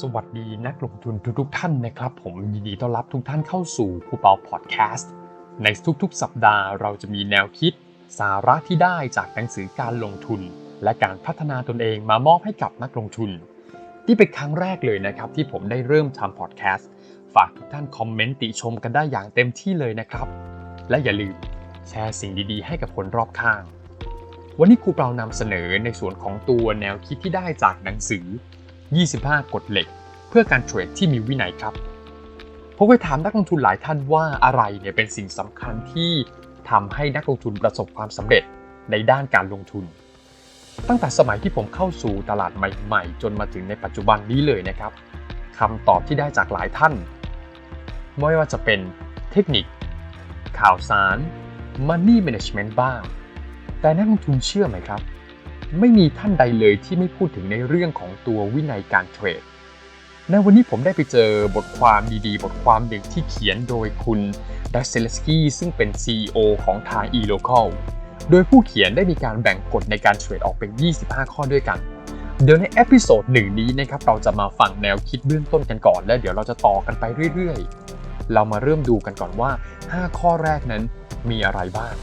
สวัสดีนักลงทุนทุกๆท่านนะครับ ผมยินดีต้อนรับทุกท่านเข้าสู่ครูเปาพอดแคสต์ในทุกๆ สัปดาห์เราจะมีแนวคิด สาระที่ได้จากหนังสือการลงทุน และการพัฒนาตนเองมามอบให้กับนักลงทุนนี่เป็นครั้งแรกเลยนะครับ ที่ผมได้เริ่มทำพอดแคสต์ฝากทุกท่านคอมเมนต์ติชมกันได้อย่างเต็มที่เลยนะครับ และอย่าลืมแชร์สิ่งดีๆ ให้กับคนรอบข้าง วันนี้ครูเปานำเสนอในส่วนของตัวแนวคิดที่ได้จากหนังสือ 25 กฎเหล็ก เพื่อการเทรดที่มีวินัยครับผมเคยถามนักลงทุนหลายท่านว่าอะไรเนี่ยเป็นสิ่งสำคัญที่ทำให้นักลงทุนประสบความสำเร็จในด้านการลงทุน ตั้งแต่สมัยที่ผมเข้าสู่ตลาดใหม่ ๆ จนมาถึงในปัจจุบันนี้เลยนะครับคำตอบที่ได้จากหลายท่าน ไม่ว่าจะเป็นเทคนิค ข่าวสาร Money Management บ้าง แต่นักลงทุนเชื่อไหมครับ ไม่มีท่านใดเลยที่ไม่พูดถึงในเรื่องของตัววินัยการเทรด ในวันนี้ผมได้ไปเจอบทความดีๆ บทความหนึ่งที่เขียนโดยคุณดัชเซลสกี้ซึ่งเป็น CEO ของทาง eLocal โดยผู้เขียนได้มีการแบ่งกฎในการเทรดออกเป็น 25 ข้อด้วยกัน เดี๋ยวในเอพิโซดหนึ่งนี้นะครับเราจะมาฟังแนวคิดเบื้องต้นกันก่อน และเดี๋ยวเราจะต่อกันไปเรื่อยๆ เรามาเริ่มดูกันก่อนว่า 5 ข้อแรกนั้นมีอะไรบ้าง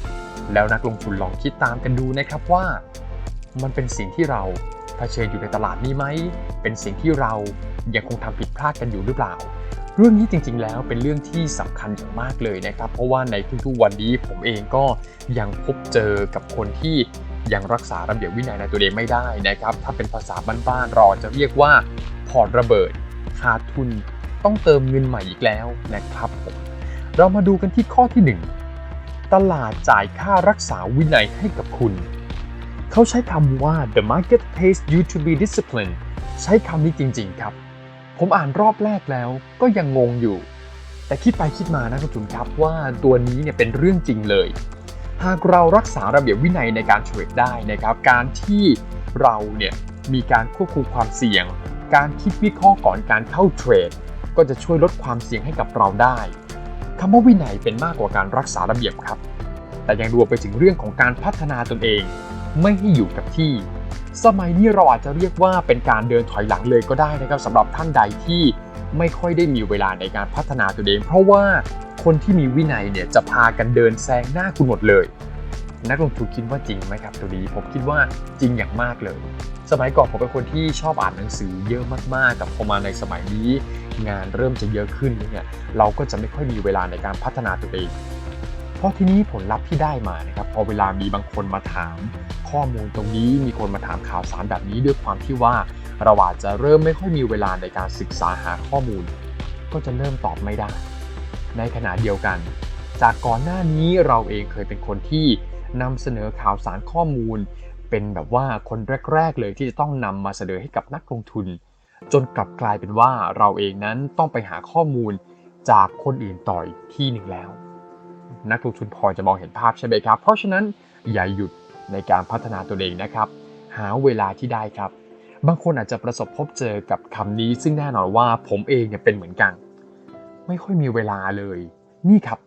แล้วนักลงทุนลองคิดตามกันดูนะครับว่า มันเป็นสิ่งที่เราเผชิญอยู่ในตลาดนี้ไหม เป็นสิ่งที่เรายังคงทำผิดพลาดกันอยู่หรือเปล่า เรื่องนี้จริงๆแล้วเป็นเรื่องที่สำคัญอย่างมากเลยนะครับ เพราะว่าในทุกๆวันนี้ผมเองก็ยังพบเจอกับคนที่ยังรักษาระเบียบวินัยในตัวเองไม่ได้นะครับ ถ้าเป็นภาษาบ้านๆเราจะเรียกว่าพอร์ตระเบิดขาดทุนต้องเติมเงินใหม่อีกแล้วนะครับผมเรามาดูกันที่ข้อที่ 1 ตลาดจ่ายค่ารักษาวินัยให้กับคุณ เขาใช้คำว่า the market pays you to be disciplined ใช้คำนี้จริง ๆ ครับ ผมอ่านรอบแรกแล้วก็ยังงงอยู่ แต่คิดไปคิดมานะคุณจุนครับว่าตัวนี้เนี่ยเป็นเรื่องจริงเลย หากเรารักษาระเบียบวินัยในการเทรดได้นะครับ การที่เราเนี่ยมีการควบคุมความเสี่ยง การคิดวิเคราะห์ก่อนการเข้าเทรด ก็จะช่วยลดความเสี่ยงให้กับเราได้คำว่าวินัยเป็นมากกว่าการรักษาระเบียบครับ แต่ยังรวมไปถึงเรื่องของการพัฒนาตนเอง ไม่ให้อยู่กับที่ สมัยนี้เราอาจจะเรียกว่าเป็นการเดินถอยหลังเลยก็ได้นะครับสำหรับท่านใดที่ไม่ค่อยได้มีเวลาในการพัฒนาตัวเอง เพราะว่าคนที่มีวินัยเนี่ยจะพากันเดินแซงหน้าคุณหมดเลย นักลงทุนคิดว่าจริงไหมครับตัวนี้ผมคิดว่าจริงอย่างมากเลย สมัยก่อนผมเป็นคนที่ชอบอ่านหนังสือเยอะมากๆแต่พอมาในสมัยนี้ งานเริ่มจะเยอะขึ้นเนี่ยเราก็จะไม่ค่อยมีเวลาในการพัฒนาตัวเอง เพราะทีนี้ผลลัพธ์ที่ได้มานะครับพอเวลามีบางคนมาถามข้อมูลตรงนี้มีคนมาถามข่าวสารแบบนี้ด้วยความที่ว่าเราอาจจะเริ่มไม่ค่อยมีเวลาในการศึกษาหาข้อมูล ก็จะเริ่มตอบไม่ได้ ในขณะเดียวกัน จากก่อนหน้านี้เราเองเคยเป็นคนที่นำเสนอข่าวสารข้อมูล เป็นแบบว่าคนแรก ๆ เลยที่จะต้องนำมาเสนอให้กับนักลงทุน จนกลับกลายเป็นว่าเราเองนั้นต้องไปหาข้อมูลจากคนอื่นต่อยที่หนึ่งแล้ว นักลงทุนพอจะมองเห็นภาพใช่ไหมครับ เพราะฉะนั้นอย่าหยุดในการพัฒนาตัวเองนะครับ หาเวลาที่ได้ครับ บางคนอาจจะประสบพบเจอกับคำนี้ซึ่งแน่นอนว่าผมเองเนี่ยเป็นเหมือนกัน ไม่ค่อยมีเวลาเลย นี่ครับ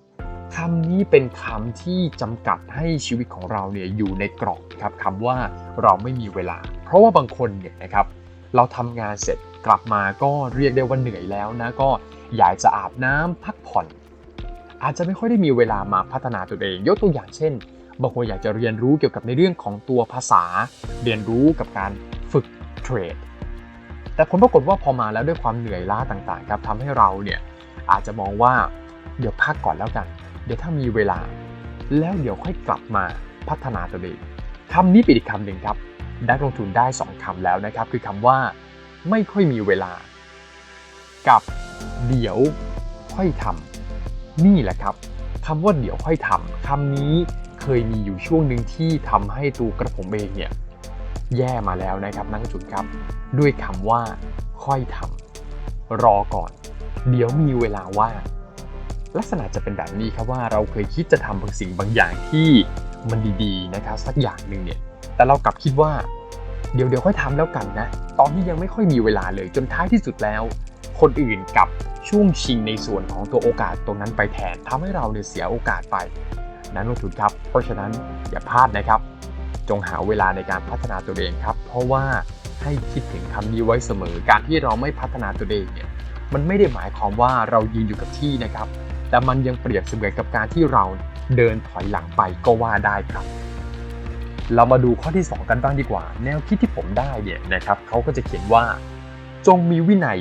คำนี้เป็นคำที่จำกัดให้ชีวิตของเราเนี่ยอยู่ในกรอบครับคำว่าเราไม่มีเวลา เพราะว่าบางคนเนี่ยนะครับเราทำงานเสร็จกลับมาก็เรียกได้ว่าเหนื่อยแล้วนะก็อยากจะอาบน้ำพักผ่อน อาจจะไม่ค่อยได้มีเวลามาพัฒนาตัวเอง ยกตัวอย่างเช่นบางคนอยากจะเรียนรู้เกี่ยวกับในเรื่องของตัวภาษา เรียนรู้กับการฝึกเทรด แต่ผลปรากฏว่าพอมาแล้วด้วยความเหนื่อยล้าต่างๆครับทำให้เราเนี่ยอาจจะมองว่าเดี๋ยวพักก่อนแล้วกัน เดี๋ยวถ้ามีเวลา แล้วเดี๋ยวค่อยกลับมาพัฒนาตัวเองคำนี้เป็นอีกคำหนึ่งครับนักลงทุนได้ 2คำแล้วนะครับ คือคำว่าไม่ค่อยมีเวลา กับเดี๋ยวค่อยทำ นี่แหละครับคำว่าเดี๋ยวค่อยทำคำนี้เคยมีอยู่ช่วงหนึ่งที่ทำให้ตัวกระผมเองเนี่ยแย่มาแล้วนะครับนักลงทุนครับ ด้วยคำว่า ค่อยทำรอก่อน เดี๋ยวมีเวลาว่างลักษณะจะเป็นแบบนี้ครับว่าเราเคยคิดจะทำบางสิ่งบางอย่างที่มันดีๆนะครับสักอย่างหนึ่งเนี่ย แต่เรากลับคิดว่า เดี๋ยวเดี๋ยวค่อยทำแล้วกันนะ ตอนนี้ยังไม่ค่อยมีเวลาเลยจนท้ายที่สุดแล้ว คนอื่นกับช่วงชิงในส่วนของตัวโอกาสตรงนั้นไปแทนทำให้เราเนี่ยเสียโอกาสไป นักลงทุนครับ เพราะฉะนั้นอย่าพลาดนะครับ จงหาเวลาในการพัฒนาตัวเองครับ เพราะว่าให้คิดถึงคำนี้ไว้เสมอ การที่เราไม่พัฒนาตัวเองเนี่ยมันไม่ได้หมายความว่าเรายืนอยู่กับที่นะครับ แต่มันยังเปรียบเสมือนกับการที่เราเดินถอยหลังไปก็ว่าได้ครับ เรามาดูข้อที่ 2 กันบ้างดีกว่า แนวคิดที่ผมได้เนี่ยนะครับเขาก็จะเขียนว่า จงมีวินัย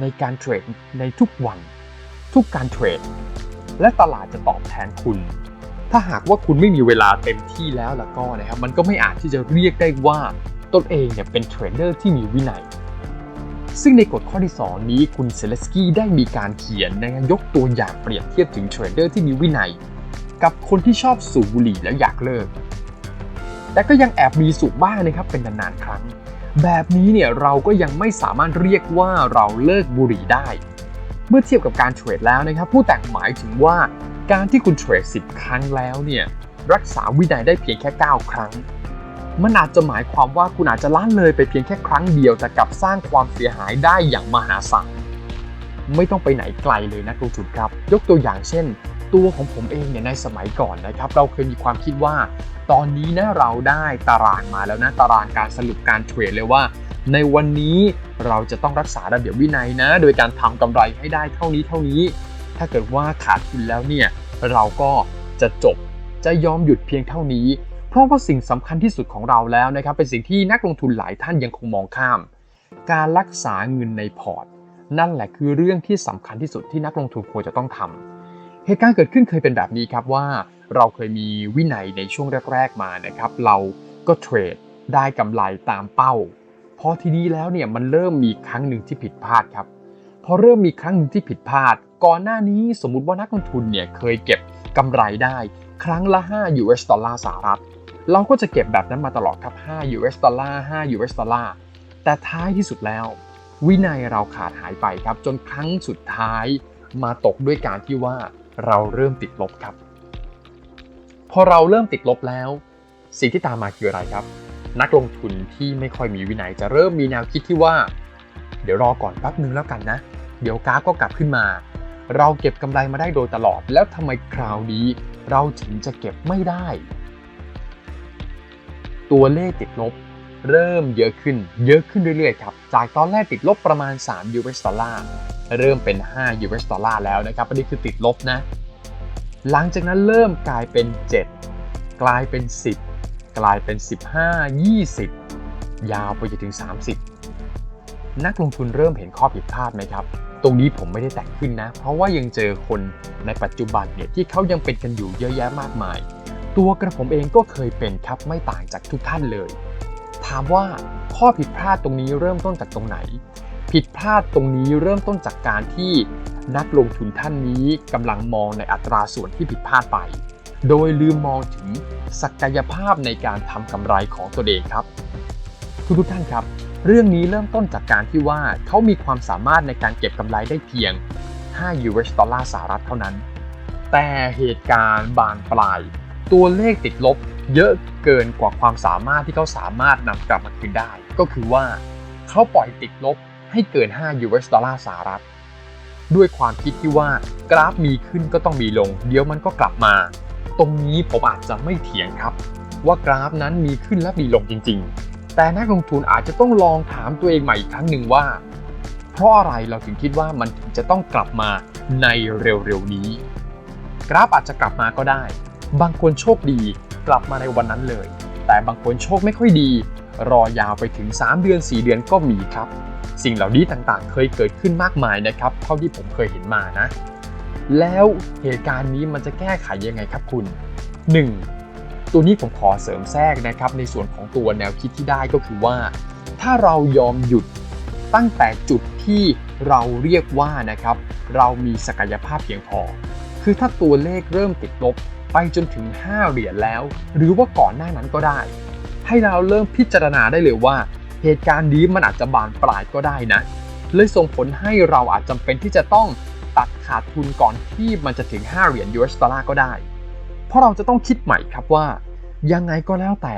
ในการเทรดในทุกวัน ทุกการเทรด และตลาดจะตอบแทนคุณ ถ้าหากว่าคุณไม่มีเวลาเต็มที่แล้วแล้วก็นะครับ มันก็ไม่อาจที่จะเรียกได้ว่าตนเองเนี่ยเป็นเทรดเดอร์ที่มีวินัย ซึ่งในกฎข้อที่ 2 นี้คุณเซเลสกี้ได้มีการเขียนนะครับยกตัวอย่างเปรียบเทียบถึงเทรดเดอร์ที่มีวินัย กับคนที่ชอบสูบบุหรี่แล้วอยากเลิก แต่ก็ยังแอบมีสูบบ้างนะครับเป็นนานๆครั้ง แบบนี้เนี่ยเราก็ยังไม่สามารถเรียกว่าเราเลิกบุหรี่ได้ เมื่อเทียบกับการเทรดแล้วนะครับ ผู้แต่งหมายถึงว่าการที่คุณเทรด 10 ครั้งแล้วเนี่ยรักษาวินัยได้เพียงแค่ 9 ครั้ง มันอาจจะหมายความว่าคุณอาจจะล้านเลยไปเพียงแค่ครั้งเดียวแต่กลับสร้างความเสียหายได้อย่างมหาศาลไม่ต้องไปไหนไกลเลยนะลงทุนครับ ยกตัวอย่างเช่น ตัวของผมเองเนี่ยในสมัยก่อนนะครับ เราเคยมีความคิดว่า ตอนนี้นะเราได้ตารางมาแล้วนะตารางการสรุปการเทรดเลยว่า ในวันนี้เราจะต้องรักษาระเบียบวินัยนะ โดยการทำกำไรให้ได้เท่านี้เท่านี้ ถ้าเกิดว่าขาดทุนแล้วเนี่ยเราก็จะจบจะยอมหยุดเพียงเท่านี้ เพราะว่าสิ่งสำคัญที่สุดของเราแล้วนะครับเป็นสิ่งที่นักลงทุนหลายท่านยังคงมองข้าม การรักษาเงินในพอร์ต นั่นแหละคือเรื่องที่สำคัญที่สุดที่นักลงทุนควรจะต้องทำ เหตุการณ์เกิดขึ้นเคยเป็นแบบนี้ครับว่าเราเคยมีวินัยในช่วงแรก ๆมานะครับ เราก็เทรดได้กำไรตามเป้า พอทีนี้แล้วเนี่ยมันเริ่มมีครั้งหนึ่งที่ผิดพลาดครับ พอเริ่มมีครั้งหนึ่งที่ผิดพลาด ก่อนหน้านี้สมมุติว่านักลงทุนเนี่ยเคยเก็บกำไรได้ครั้งละ 5 US ดอลลาร์สหรัฐ เราก็จะเก็บแบบนั้นมาตลอดครับ 5 US ดอลลาร์ 5 US ดอลลาร์ แต่ท้ายที่สุดแล้ว วินัยเราขาดหายไปครับ จนครั้งสุดท้ายมาตกด้วยการที่ว่า เราเริ่มติดลบครับ พอเราเริ่มติดลบแล้ว สิ่งที่ตามมาคืออะไรครับ นักลงทุนที่ไม่ค่อยมีวินัยจะเริ่มมีแนวคิดที่ว่า เดี๋ยวรอก่อนแป๊บนึงแล้วกันนะ เดี๋ยวกราฟก็กลับขึ้นมา เราเก็บกำไรมาได้โดยตลอด แล้วทำไมคราวนี้ เราถึงจะเก็บไม่ได้ ตัวเลขติดลบ เริ่มเยอะขึ้น เยอะขึ้นเรื่อยๆครับ จากตอนแรกติดลบประมาณ3 US ดอลลาร์เริ่มเป็น5 US ดอลลาร์แล้วนะครับอันนี้คือติดลบนะ หลังจากนั้นเริ่มกลายเป็น 7 กลายเป็น 10 กลายเป็น 15 20 ยาวไปจนถึง 30 นักลงทุนเริ่มเห็นข้อผิดพลาดไหมครับ ตรงนี้ผมไม่ได้แต่งขึ้นนะ เพราะว่ายังเจอคนในปัจจุบันเนี่ยที่เขายังเป็นกันอยู่เยอะแยะมากมาย ตัวกระผมเองก็เคยเป็นครับไม่ต่างจากทุกท่านเลยามว่าข้อผิดพลาดตรงนี้เริ่มต้นจากตรงไหน ผิดพลาดตรงนี้เริ่มต้นจากการที่นักลงทุนท่านนี้กำลังมองในอัตราส่วนที่ผิดพลาดไป โดยลืมมองถึงศักยภาพในการทำกำไรของตัวเองครับ ทุกๆท่านครับ เรื่องนี้เริ่มต้นจากการที่ว่าเขามีความสามารถในการเก็บกำไรได้เพียง 5 US ดอลลาร์สหรัฐเท่านั้น แต่เหตุการณ์บานปลาย ตัวเลขติดลบ เยอะเกินกว่าความสามารถที่เขาสามารถนำกลับมาคืนได้ ก็คือว่าเขาปล่อยติดลบให้เกิน 5 US ดอลลาร์สหรัฐ ด้วยความคิดที่ว่ากราฟมีขึ้นก็ต้องมีลง เดี๋ยวมันก็กลับมา ตรงนี้ผมอาจจะไม่เถียงครับ ว่ากราฟนั้นมีขึ้นและมีลงจริง ๆ แต่นักลงทุนอาจจะต้องลองถามตัวเองใหม่อีกครั้งหนึ่งว่า เพราะอะไรเราถึงคิดว่ามันถึงจะต้องกลับมาในเร็วๆนี้ กราฟอาจจะกลับมาก็ได้ บางคนโชคดี กลับมาในวันนั้นเลย แต่บางคนโชคไม่ค่อยดี รอยาวไปถึง 3 เดือน 4 เดือนก็มีครับ สิ่งเหล่านี้ต่างๆ เคยเกิดขึ้นมากมายนะครับ เท่าที่ผมเคยเห็นมานะ แล้วเหตุการณ์นี้มันจะแก้ไขยังไงครับคุณ 1. ตัวนี้ผมขอเสริมแทรกนะครับ ในส่วนของตัวแนวคิดที่ได้ก็คือว่า ถ้าเรายอมหยุดตั้งแต่จุดที่เราเรียกว่านะครับ เรามีศักยภาพเพียงพอ คือถ้าตัวเลขเริ่มติดลบ ไปจนถึง 5 เหรียญแล้ว หรือว่าก่อนหน้านั้นก็ได้ ให้เราเริ่มพิจารณาได้เลยว่า เหตุการณ์นี้มันอาจจะบานปลายก็ได้นะ เลยส่งผลให้เราอาจจำเป็นที่จะต้องตัดขาดทุนก่อนที่มันจะถึง 5 เหรียญ US ดอลลาร์ก็ได้ เพราะเราจะต้องคิดใหม่ครับว่า ยังไงก็แล้วแต่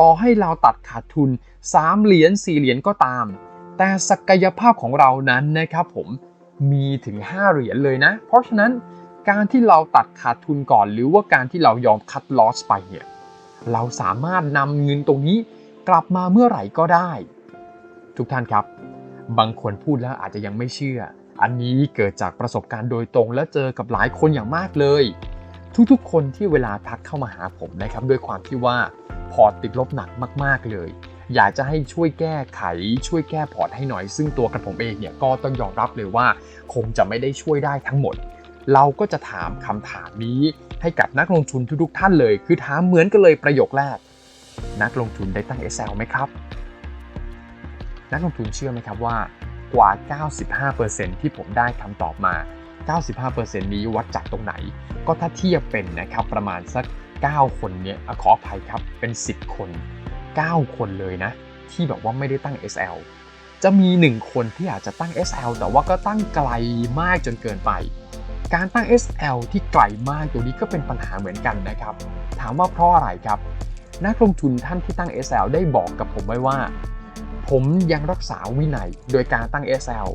ต่อให้เราตัดขาดทุน 3 เหรียญ 4 เหรียญก็ตาม แต่ศักยภาพของเรานั้นนะครับผมมีถึง 5 เหรียญเลยนะ เพราะฉะนั้น การที่เราตัดขาดทุนก่อน หรือว่าการที่เรายอมคัดลอสไปเนี่ยเราสามารถนำเงินตรงนี้กลับมาเมื่อไหร่ก็ได้ ทุกท่านครับ บางคนพูดแล้วอาจจะยังไม่เชื่อ อันนี้เกิดจากประสบการณ์โดยตรงและเจอกับหลายคนอย่างมากเลย ทุกๆ คนที่เวลาทักเข้ามาหาผมนะครับ ด้วยความที่ว่าพอร์ตติดลบหนักมากๆเลย อยากจะให้ช่วยแก้ไข ช่วยแก้พอร์ตให้หน่อย ซึ่งตัวกระผมเองเนี่ยก็ต้องยอมรับเลยว่า คงจะไม่ได้ช่วยได้ทั้งหมด เราก็จะถามคำถามนี้ให้กับนักลงทุนทุกๆท่านเลย คือถามเหมือนกันเลยประโยคแรก นักลงทุนได้ตั้ง SL ไหมครับ นักลงทุนเชื่อไหมครับว่ากว่า 95%ที่ผมได้คำตอบมา 95%นี้วัดจากตรงไหน ก็ถ้าเทียบเป็นนะครับประมาณสัก 9 คนเนี่ยขออภัยครับเป็น 10 คน 9 คนเลยนะ ที่แบบว่าไม่ได้ตั้ง SL จะมี 1 คนที่อาจจะตั้ง SL แต่ว่าก็ตั้งไกลมากจนเกินไป การตั้ง SL ที่ไกลมากตัวนี้ก็เป็นปัญหาเหมือนกันนะครับ ถามว่าเพราะอะไรครับ นักลงทุนท่านที่ตั้ง SL ได้บอกกับผมไว้ว่า ผมยังรักษาวินัยโดยการตั้ง SL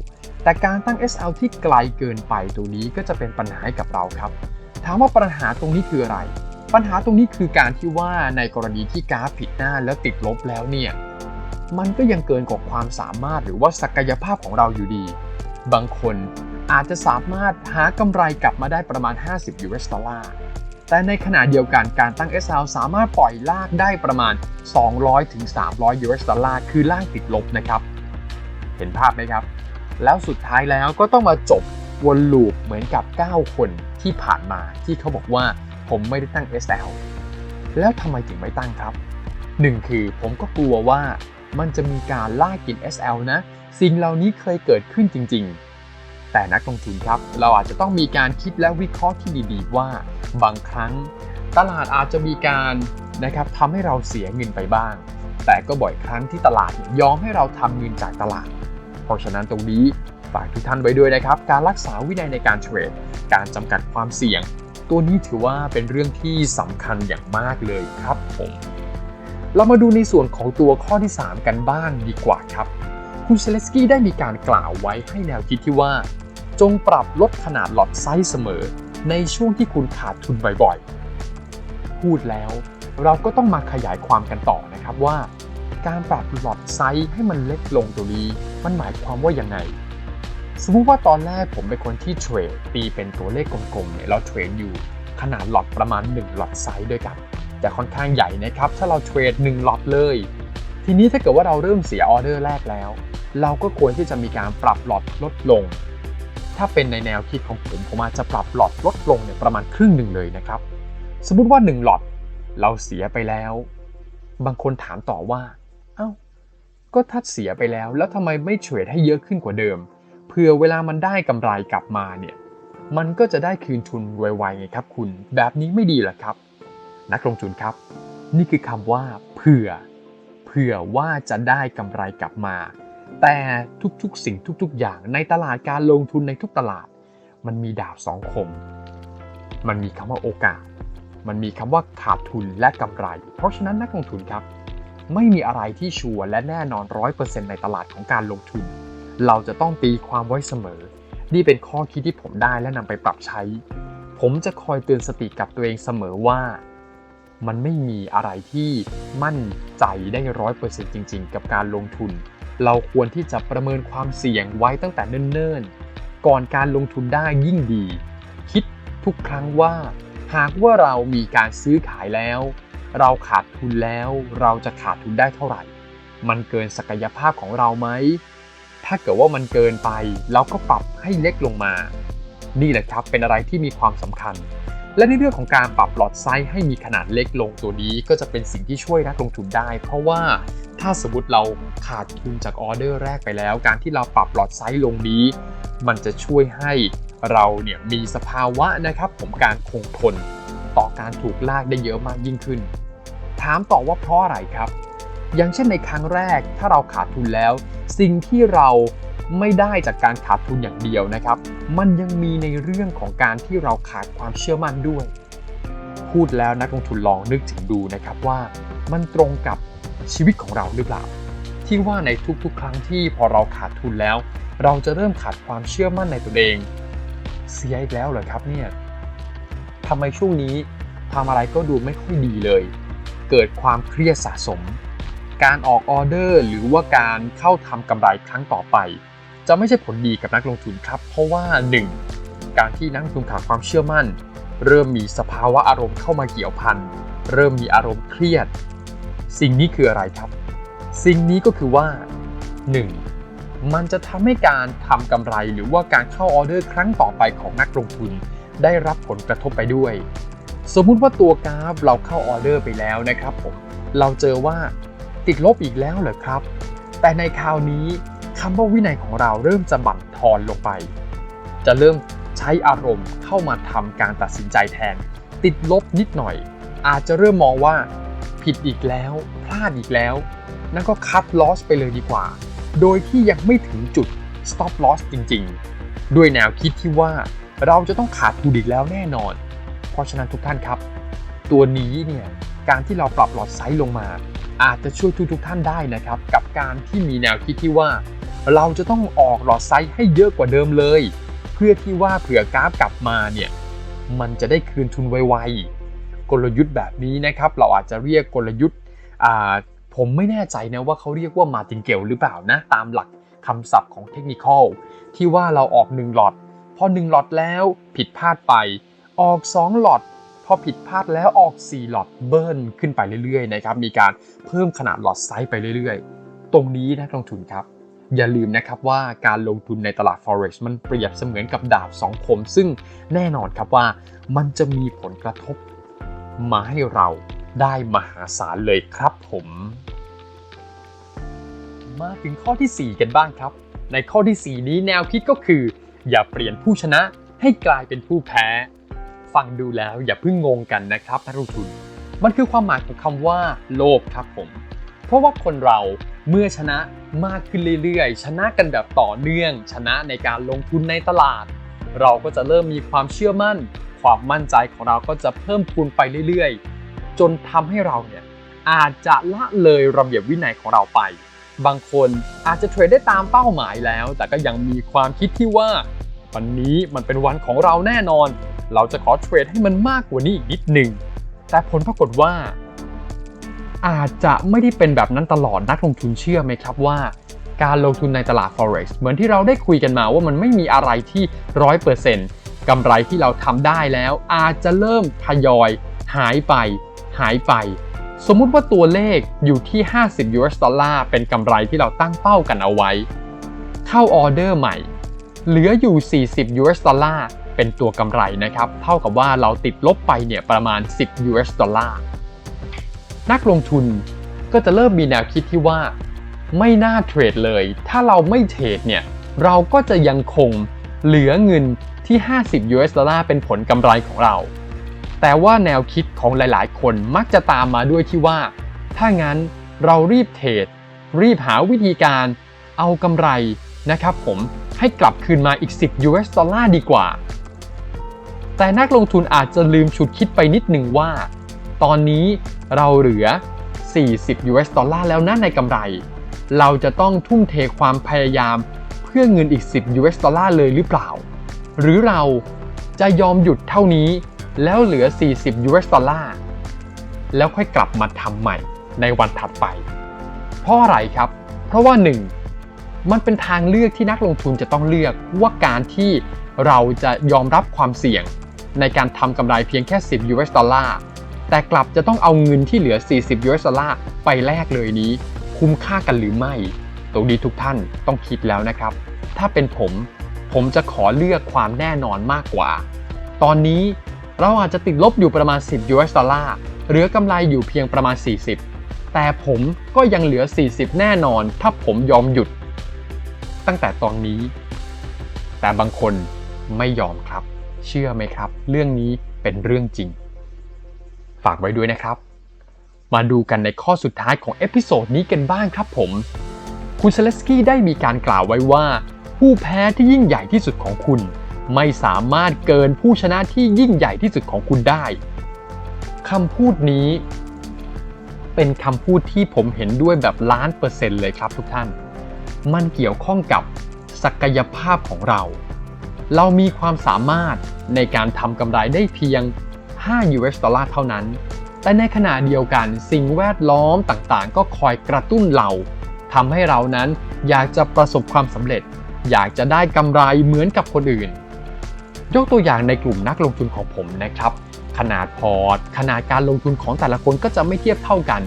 แต่การตั้ง SL ที่ไกลเกินไปตัวนี้ก็จะเป็นปัญหาให้กับเราครับ ถามว่าปัญหาตรงนี้คืออะไร ปัญหาตรงนี้คือการที่ว่าในกรณีที่กราฟผิดหน้าแล้วติดลบแล้วเนี่ย มันก็ยังเกินกว่าความสามารถหรือว่าศักยภาพของเราอยู่ดี บางคนอาจจะสามารถหากำไรกลับมาได้ประมาณ 50 US ดอลลาร์ แต่ในขณะเดียวกันการตั้ง SL สามารถปล่อยลากได้ประมาณ 200ถึง300 US ดอลลาร์ คือลากติดลบนะครับ เห็นภาพไหมครับ แล้วสุดท้ายแล้วก็ต้องมาจบวนลูปเหมือนกับ 9 คนที่ผ่านมาที่เขาบอกว่าผมไม่ได้ตั้ง SL แล้วทำไมถึงไม่ตั้งครับ 1 คือผมก็กลัวว่ามันจะมีการล่ากิน SL นะ สิ่งเหล่านี้เคยเกิดขึ้นจริง ๆ แต่นักลงทุนครับ เราอาจจะต้องมีการคิดและวิเคราะห์ที่ดีๆ ว่าบางครั้ง ตลาดอาจจะมีการนะครับทำให้เราเสียเงินไปบ้าง แต่ก็บ่อยครั้งที่ตลาดยอมให้เราทำเงินจากตลาด เพราะฉะนั้นตรงนี้ฝากทุกท่านไว้ด้วยนะครับ การรักษาวินัยในการเทรด การจำกัดความเสี่ยง ตัวนี้ถือว่าเป็นเรื่องที่สำคัญอย่างมากเลยครับผม เรามาดูในส่วนของตัวข้อที่ 3 กันบ้างดีกว่าครับ คุณเซเลสกี้ได้มีการกล่าวไว้ให้แนวคิดที่ว่า จงปรับลดขนาดหลอดไซส์เสมอ ในช่วงที่คุณขาดทุนบ่อยๆ พูดแล้วเราก็ต้องมาขยายความกันต่อนะครับว่า การปรับหลอดไซส์ให้มันเล็กลงตัวนี้ มันหมายความว่ายังไง สมมุติว่าตอนแรกผมเป็นคนที่เทรดตีเป็นตัวเลขกลมๆเนี่ยเราเทรดอยู่ขนาดหลอดประมาณ 1 หลอดไซส์ด้วยกันแต่ค่อนข้างใหญ่นะครับ ถ้าเราเทรด1หลอดเลย ทีนี้ถ้าเกิดว่าเราเริ่มเสียออเดอร์แรกแล้ว เราก็ควรที่จะมีการปรับหลอดลดลง ถ้าเป็นในแนวคิดของผมผมอาจจะปรับหลอดลดลงเนี่ยประมาณครึ่งหนึ่งเลยนะครับ สมมุติว่า 1 หลอดเราเสียไปแล้ว บางคนถามต่อว่า เอา้า ก็ถ้าเสียไปแล้ว แล้วทำไมไม่เทรดให้เยอะขึ้นกว่าเดิมเพื่อเวลามันได้กำไรกลับมาเนี่ยมันก็จะได้คืนทุนไวๆไงครับคุณ แบบนี้ไม่ดีหรอครับ นักลงทุนครับ นี่คือคำว่าเผื่อ เผื่อว่าจะได้กำไรกลับมา แต่ทุกๆ สิ่งทุกๆ อย่างในตลาดการลงทุนในทุกตลาด มันมีดาบสองคม มันมีคำว่าโอกาส มันมีคำว่าขาดทุนและกำไร เพราะฉะนั้นนักลงทุนครับ ไม่มีอะไรที่ชัวร์และแน่นอน100%ในตลาดของการลงทุน เราจะต้องตีความไว้เสมอ นี่เป็นข้อคิดที่ผมได้และนำไปปรับใช้ ผมจะคอยเตือนสติกับตัวเองเสมอว่า มันไม่มีอะไรที่มั่นใจได้ร้อยเปอร์เซ็นต์จริง ๆ กับการลงทุน เราควรที่จะประเมินความเสี่ยงไว้ตั้งแต่เนิ่นๆ ก่อนการลงทุนได้ยิ่งดี คิดทุกครั้งว่า หากว่าเรามีการซื้อขายแล้ว เราขาดทุนแล้วเราจะขาดทุนได้เท่าไหร่ มันเกินศักยภาพของเราไหมถ้าเกิดว่ามันเกินไปเราก็ปรับให้เล็กลงมา นี่แหละครับเป็นอะไรที่มีความสำคัญ และในเรื่องของการปรับหลอดไซส์ให้มีขนาดเล็กลงตัวนี้ก็จะเป็นสิ่งที่ช่วยนักลงทุนได้ เพราะว่าถ้าสมมติเราขาดทุนจากออเดอร์แรกไปแล้ว การที่เราปรับหลอดไซส์ลงนี้ มันจะช่วยให้เราเนี่ยมีสภาวะนะครับผมการคงทนต่อการถูกลากได้เยอะมากยิ่งขึ้น ถามต่อว่าเพราะอะไรครับ อย่างเช่นในครั้งแรกถ้าเราขาดทุนแล้ว สิ่งที่เรา ไม่ได้จากการขาดทุนอย่างเดียวนะครับ มันยังมีในเรื่องของการที่เราขาดความเชื่อมั่นด้วย พูดแล้วนักลงทุนลองนึกถึงดูนะครับว่ามันตรงกับชีวิตของเราหรือเปล่า ที่ว่าในทุกๆ ครั้งที่พอเราขาดทุนแล้ว เราจะเริ่มขาดความเชื่อมั่นในตัวเอง เสียอีกแล้วเหรอครับเนี่ยทำไมช่วงนี้ทำอะไรก็ดูไม่ค่อยดีเลย เกิดความเครียดสะสมการออกออเดอร์หรือว่าการเข้าทำกำไรครั้งต่อไป จะไม่ใช่ผลดีกับนักลงทุนครับ เพราะว่า 1. การที่นักลงทุนขาดความเชื่อมั่น เริ่มมีสภาวะอารมณ์เข้ามาเกี่ยวพันเริ่มมีอารมณ์เครียด สิ่งนี้คืออะไรครับ สิ่งนี้ก็คือว่า 1. มันจะทำให้การทำกำไรหรือว่าการเข้าออเดอร์ครั้งต่อไปของนักลงทุน ได้รับผลกระทบไปด้วย สมมุติว่าตัวกราฟเราเข้าออเดอร์ไปแล้วนะครับผมเราเจอว่าติดลบอีกแล้วเหรอครับ แต่ในคราวนี้ คำว่าวินัยของเราเริ่มจะบั่นทอนลงไป จะเริ่มใช้อารมณ์เข้ามาทำการตัดสินใจแทน ติดลบนิดหน่อย อาจจะเริ่มมองว่า ผิดอีกแล้ว พลาดอีกแล้ว นั่นก็คัดลอสไปเลยดีกว่า โดยที่ยังไม่ถึงจุด stop loss จริงๆ ด้วยแนวคิดที่ว่าเราจะต้องขาดทุนอีกแล้วแน่นอน เพราะฉะนั้นทุกท่านครับ ตัวนี้เนี่ยการที่เราปรับหลอดไซส์ลงมา อาจจะช่วยทุกทุกท่านได้นะครับ กับการที่มีแนวคิดที่ว่า เราจะต้องออกหลอดไซส์ให้เยอะกว่าเดิมเลย เพื่อที่ว่าเผื่อกราฟกลับมาเนี่ยมันจะได้คืนทุนไวๆกลยุทธ์แบบนี้นะครับ เราอาจจะเรียกกลยุทธ์ผมไม่แน่ใจนะว่าเขาเรียกว่ามาติงเกลหรือเปล่านะ ตามหลักคำศัพท์ของเทคนิคที่ว่าเราออก 1 หลอด พอ 1 หลอดแล้วผิดพลาดไป ออก 2 หลอด พอผิดพลาดแล้วออก 4 หลอดเบิ้ลขึ้นไปเรื่อยๆนะครับมีการเพิ่มขนาดหลอดไซส์ไปเรื่อยๆ ตรงนี้นักลงทุนครับ อย่าลืมนะครับว่าการลงทุนในตลาด forex มันเปรียบเสมือนกับดาบสองคม ซึ่งแน่นอนครับว่ามันจะมีผลกระทบมาให้เราได้มหาศาลเลยครับผม มาถึงข้อที่ 4 กันบ้างครับ ในข้อที่ 4 นี้แนวคิดก็คือ อย่าเปลี่ยนผู้ชนะให้กลายเป็นผู้แพ้ ฟังดูแล้วอย่าเพิ่งงงกันนะครับนักลงทุน มันคือความหมายของคำว่า โลภครับผม เพราะว่าคนเราเมื่อชนะมากขึ้นเรื่อยๆ ชนะกันแบบต่อเนื่อง ชนะในการลงทุนในตลาด เราก็จะเริ่มมีความเชื่อมั่น ความมั่นใจของเราก็จะเพิ่มพูนไปเรื่อยๆ จนทำให้เราเนี่ยอาจจะละเลยระเบียบวินัยของเราไป บางคนอาจจะเทรดได้ตามเป้าหมายแล้ว แต่ก็ยังมีความคิดที่ว่า วันนี้มันเป็นวันของเราแน่นอน เราจะขอเทรดให้มันมากกว่านี้อีกนิดหนึ่งแต่ผลปรากฏว่า อาจจะไม่ได้เป็นแบบนั้นตลอดนักลงทุนเชื่อไหมครับว่า การลงทุนในตลาด forex เหมือนที่เราได้คุยกันมาว่ามันไม่มีอะไรที่ร้อยเปอร์เซ็นต์กำไรที่เราทำได้แล้ว อาจจะเริ่มทยอย หายไป หายไป สมมุติว่าตัวเลขอยู่ที่ 50 US ดอลลาร์เป็นกำไรที่เราตั้งเป้ากันเอาไว้ เข้าออเดอร์ใหม่ เหลืออยู่ 40 US ดอลลาร์เป็นตัวกำไรนะครับ เท่ากับว่าเราติดลบไปเนี่ยประมาณ 10 US ดอลลาร์ นักลงทุนก็จะเริ่มมีแนวคิดที่ว่า ไม่น่าเทรดเลย ถ้าเราไม่เทรดเนี่ยเราก็จะยังคงเหลือเงินที่ 50 US ดอลลาร์เป็นผลกำไรของเรา แต่ว่าแนวคิดของหลาย ๆ คนมักจะตามมาด้วยที่ว่า ถ้างั้นเรารีบเทรด รีบหาวิธีการเอากำไรนะครับผมให้กลับคืนมาอีก 10 US ดอลลาร์ดีกว่า แต่นักลงทุนอาจจะลืมฉุดคิดไปนิดหนึ่งว่า ตอนนี้เราเหลือ 40 US ดอลลาร์แล้วนะในกำไร เราจะต้องทุ่มเทความพยายามเพื่อเงินอีก 10 US ดอลลาร์เลยหรือเปล่า หรือเราจะยอมหยุดเท่านี้แล้วเหลือ 40 US ดอลลาร์แล้วค่อยกลับมาทำใหม่ในวันถัดไป เพราะอะไรครับ เพราะว่า 1. มันเป็นทางเลือกที่นักลงทุนจะต้องเลือกว่าการที่เราจะยอมรับความเสี่ยง ในการทำกำไรเพียงแค่ 10 US ดอลลาร์ แต่กลับจะต้องเอาเงินที่เหลือ 40 US ดอลลาร์ไปแลกเลยนี้ คุ้มค่ากันหรือไม่ ตรงนี้ทุกท่านต้องคิดแล้วนะครับ ถ้าเป็นผม ผมจะขอเลือกความแน่นอนมากกว่า ตอนนี้เราอาจจะติดลบอยู่ประมาณ 10 US ดอลลาร์เหลือกำไรอยู่เพียงประมาณ 40 แต่ผมก็ยังเหลือ 40 แน่นอน ถ้าผมยอมหยุด ตั้งแต่ตอนนี้ แต่บางคนไม่ยอมครับ เชื่อไหมครับ เรื่องนี้เป็นเรื่องจริง ฝากไว้ด้วยนะครับ มาดูกันในข้อสุดท้ายของเอพิโซดนี้กันบ้างครับผม คุณเซเลสกี้ได้มีการกล่าวไว้ว่า ผู้แพ้ที่ยิ่งใหญ่ที่สุดของคุณ ไม่สามารถเกินผู้ชนะที่ยิ่งใหญ่ที่สุดของคุณได้คำพูดนี้ เป็นคำพูดที่ผมเห็นด้วยแบบล้านเปอร์เซ็นต์เลยครับทุกท่าน มันเกี่ยวข้องกับศักยภาพของเรา เรามีความสามารถในการทำกำไรได้เพียง 5 US ดอลลาร์เท่านั้น แต่ในขณะเดียวกันสิ่งแวดล้อมต่างๆ ก็คอยกระตุ้นเราทำให้เรานั้นอยากจะประสบความสำเร็จ อยากจะได้กำไรเหมือนกับคนอื่น ยกตัวอย่างในกลุ่มนักลงทุนของผมนะครับ ขนาดพอร์ต ขนาดการลงทุนของแต่ละคนก็จะไม่เทียบเท่ากัน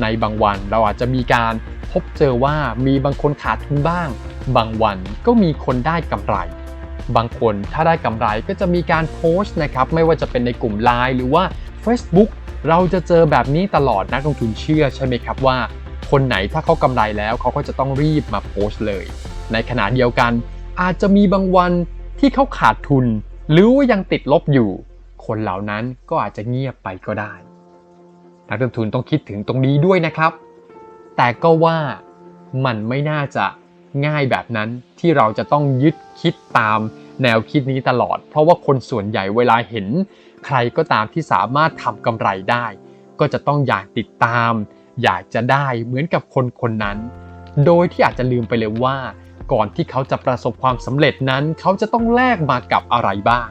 ในบางวันเราอาจจะมีการพบเจอว่ามีบางคนขาดทุนบ้าง บางวันก็มีคนได้กำไร บางคนถ้าได้กำไรก็จะมีการโพสต์นะครับไม่ว่าจะเป็นในกลุ่ม Line หรือว่า Facebook เราจะเจอแบบนี้ตลอดนักลงทุนเชื่อใช่ไหมครับว่า คนไหนถ้าเขากำไรแล้วเขาก็จะต้องรีบมาโพสต์เลย ในขณะเดียวกัน อาจจะมีบางวันที่เขาขาดทุน หรือว่ายังติดลบอยู่ คนเหล่านั้นก็อาจจะเงียบไปก็ได้ นักลงทุนต้องคิดถึงตรงนี้ด้วยนะครับ แต่ก็ว่ามันไม่น่าจะ ง่ายแบบนั้นที่เราจะต้องยึดคิดตามแนวคิดนี้ตลอด เพราะว่าคนส่วนใหญ่เวลาเห็น ใครก็ตามที่สามารถทำกำไรได้ ก็จะต้องอยากติดตาม อยากจะได้เหมือนกับคนคนนั้น โดยที่อาจจะลืมไปเลยว่า ก่อนที่เขาจะประสบความสำเร็จนั้น เขาจะต้องแลกมากับอะไรบ้าง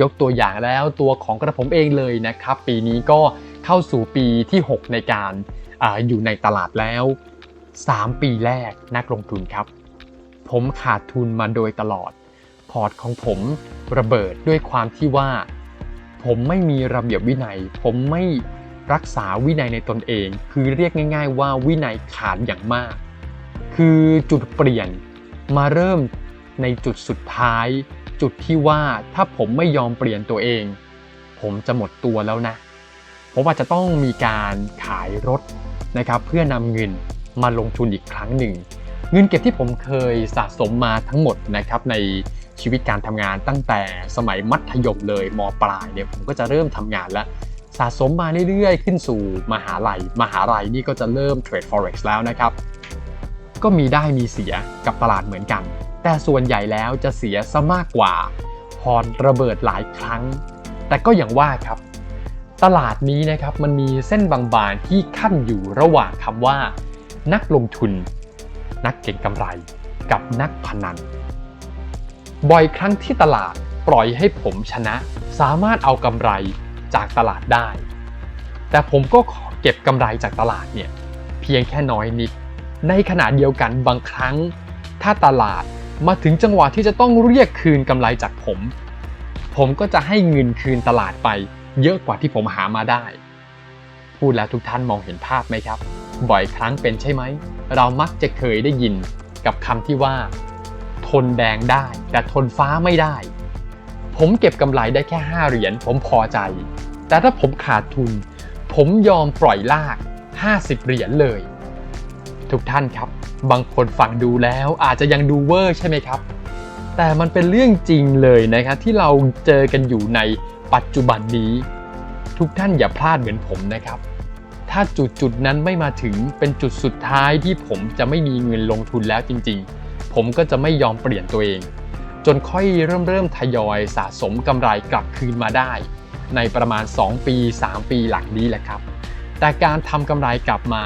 ยกตัวอย่างแล้วตัวของกระผมเองเลยนะครับ ปีนี้ก็เข้าสู่ปีที่ 6 ในการออยู่ในตลาดแล้ว 3 ปีแรกนักลงทุนครับ ผมขาดทุนมาโดยตลอด พอร์ตของผมระเบิดด้วยความที่ว่า ผมไม่มีระเบียบวินัย ผมไม่รักษาวินัยในตนเอง คือเรียกง่าย ๆ ว่าวินัยขาดอย่างมาก คือจุดเปลี่ยนมาเริ่มในจุดสุดท้าย จุดที่ว่าถ้าผมไม่ยอมเปลี่ยนตัวเอง ผมจะหมดตัวแล้วนะผมว่าจะต้องมีการขายรถนะครับ เพื่อนำเงิน มาลงทุนอีกครั้งหนึ่ง เงินเก็บที่ผมเคยสะสมมาทั้งหมดนะครับในชีวิตการทำงานตั้งแต่สมัยมัธยมเลยมปลายเนี่ยผมก็จะเริ่มทำงานแล้วสะสมมาเรื่อยๆ ขึ้นสู่มหาลัย มหาลัยนี่ก็จะเริ่มเทรด forex แล้วนะครับ ก็มีได้มีเสียกับตลาดเหมือนกัน แต่ส่วนใหญ่แล้วจะเสียซะมากกว่าพรระเบิดหลายครั้ง แต่ก็อย่างว่าครับ ตลาดนี้นะครับมันมีเส้นบางๆที่ขั้นอยู่ระหว่างคำว่า นักลงทุน นักเก็งกำไรกับนักพนัน บ่อยครั้งที่ตลาดปล่อยให้ผมชนะ สามารถเอากำไรจากตลาดได้ แต่ผมก็ขอเก็บกำไรจากตลาดเนี่ยเพียงแค่น้อยนิด ในขณะเดียวกันบางครั้ง ถ้าตลาดมาถึงจังหวะที่จะต้องเรียกคืนกำไรจากผม ผมก็จะให้เงินคืนตลาดไปเยอะกว่าที่ผมหามาได้ พูดแล้วทุกท่านมองเห็นภาพไหมครับ บ่อยครั้งเป็นใช่ไหม เรามักจะเคยได้ยินกับคำที่ว่า ทนแดงได้ แต่ทนฟ้าไม่ได้ ผมเก็บกำไรได้แค่ 5 เหรียญผมพอใจ แต่ถ้าผมขาดทุน ผมยอมปล่อยลาก 50 เหรียญเลย ทุกท่านครับ บางคนฟังดูแล้วอาจจะยังดูเวอร์ใช่ไหมครับ แต่มันเป็นเรื่องจริงเลยนะครับที่เราเจอกันอยู่ในปัจจุบันนี้ ทุกท่านอย่าพลาดเหมือนผมนะครับ ถ้าจุดจุดนั้นไม่มาถึงเป็นจุดสุดท้ายที่ผมจะไม่มีเงินลงทุนแล้วจริงๆ ผมก็จะไม่ยอมเปลี่ยนตัวเอง จนค่อยเริ่มเริ่มทยอยสะสมกำไรกลับคืนมาได้ ในประมาณ 2 ปี 3 ปีหลังนี้แหละครับ แต่การทำกำไรกลับมา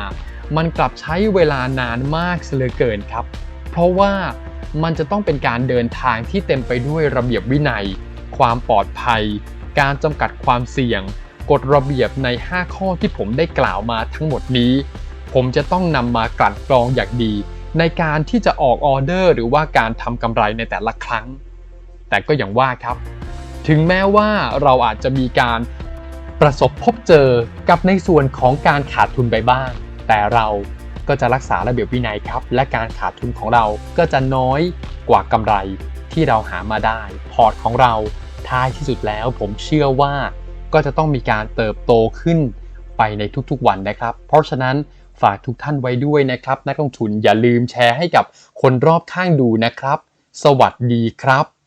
มันกลับใช้เวลานานมากเสียเหลือเกินครับ เพราะว่ามันจะต้องเป็นการเดินทางที่เต็มไปด้วยระเบียบวินัย ความปลอดภัย การจำกัดความเสี่ยง กฎระเบียบใน 5 ข้อที่ผมได้กล่าวมาทั้งหมดนี้ ผมจะต้องนำมากลั่นกรองอย่างดี ในการที่จะออกออเดอร์หรือว่าการทำกำไรในแต่ละครั้ง แต่ก็อย่างว่าครับ ถึงแม้ว่าเราอาจจะมีการประสบพบเจอกับในส่วนของการขาดทุนไปบ้าง แต่เราก็จะรักษาระเบียบวินัยครับ และการขาดทุนของเราก็จะน้อยกว่ากำไรที่เราหามาได้ พอร์ตของเราท้ายที่สุดแล้วผมเชื่อว่า ก็จะต้องมีการเติบโตขึ้นไปในทุกๆวันนะครับ เพราะฉะนั้นฝากทุกท่านไว้ด้วยนะครับ นักลงทุนอย่าลืมแชร์ให้กับคนรอบข้างดูนะครับ สวัสดีครับ